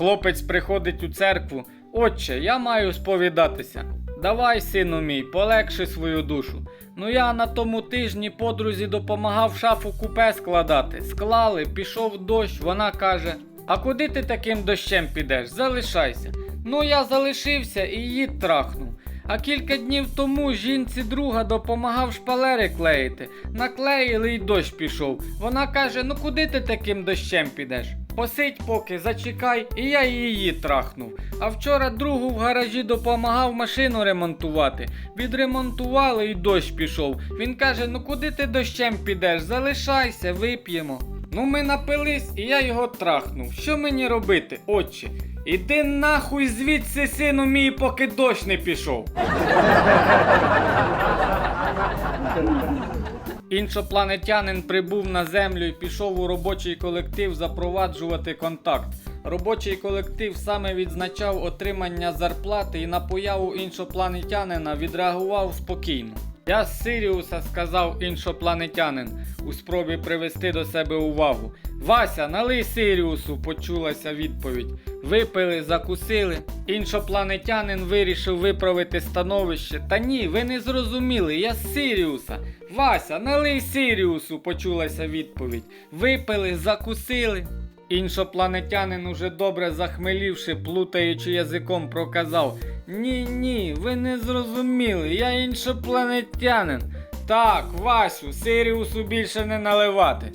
Хлопець приходить у церкву. Отче, я маю сповідатися. Давай, сину мій, полегши свою душу. Ну я на тому тижні подрузі допомагав шафу купе складати. Склали, пішов дощ, вона каже: А куди ти таким дощем підеш? Залишайся. Ну я залишився і її трахнув. А кілька днів тому жінці друга допомагав шпалери клеїти. Наклеїли і дощ пішов. Вона каже: ну куди ти таким дощем підеш? Посидь поки, зачекай, і я її трахнув. А вчора другу в гаражі допомагав машину ремонтувати. Відремонтували і дощ пішов. Він каже: ну куди ти дощем підеш? Залишайся, вип'ємо. Ну ми напились, і я його трахнув. Що мені робити, отче? Іди нахуй звідси, сину мій, поки дощ не пішов. Іншопланетянин прибув на землю і пішов у робочий колектив запроваджувати контакт. Робочий колектив саме відзначав отримання зарплати і на появу іншопланетянина відреагував спокійно. Я з Сиріуса, сказав іншопланетянин у спробі привести до себе увагу. Вася, налий Сиріусу, почулася відповідь. Випили, закусили. Іншопланетянин вирішив виправити становище. Та ні, ви не зрозуміли, я з Сиріуса. Вася, налий Сиріусу, почулася відповідь. Випили, закусили. Іншопланетянин, уже добре захмелівши, плутаючи язиком, проказав: Ні, ні, ви не зрозуміли, я іншопланетянин. Так, Васю, Сиріусу більше не наливати.